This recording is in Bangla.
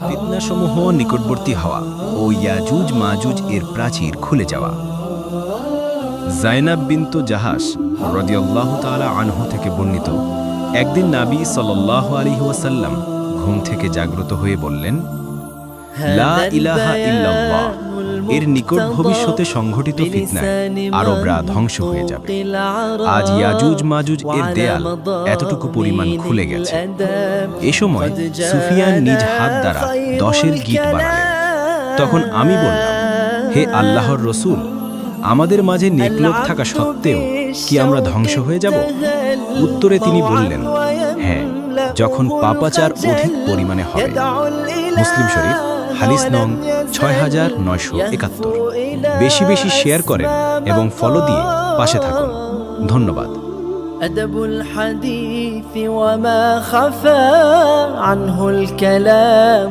ফিতনাসমূহ নিকটবর্তী হওয়া ও ইয়াজুজ মাজুজ এর প্রাচীর খুলে যাওয়া। জায়নাব বিন্তু জাহাস রদিয়াল্লাহ তালা আনহু থেকে বর্ণিত, একদিন নাবি সাল্লাহ আলী ওয়াসাল্লাম ঘুম থেকে জাগ্রত হয়ে বললেন লা ইলাহা ইল্লাল্লাহ। এর নিকট ভবিষ্যতে সংঘটিত ফিতনায় আরবরা ধ্বংস হয়ে যাবে। আজ ইয়াজুজ মাজুজ এর দেয়াল এতটুকু পরিমাণ খুলে গেছে। এ সময় সুফিয়ান নিজ হাত দ্বারা দশের গীত বানালেন। তখন আমি বললাম হে আল্লাহর রসুল আমাদের মাঝে নেকলোক থাকা সত্ত্বেও কি আমরা ধ্বংস হয়ে যাব? উত্তরে তিনি বললেন হ্যাঁ যখন পাপাচার অধিক পরিমাণে হবে মুসলিম শরীফ হালিস নং ছয় হাজার নয়শো একাত্তর বেশি বেশি শেয়ার করেন এবং ফলো দিয়ে পাশে থাকুন ধন্যবাদ أدب الحديث وما خفى عنه الكلام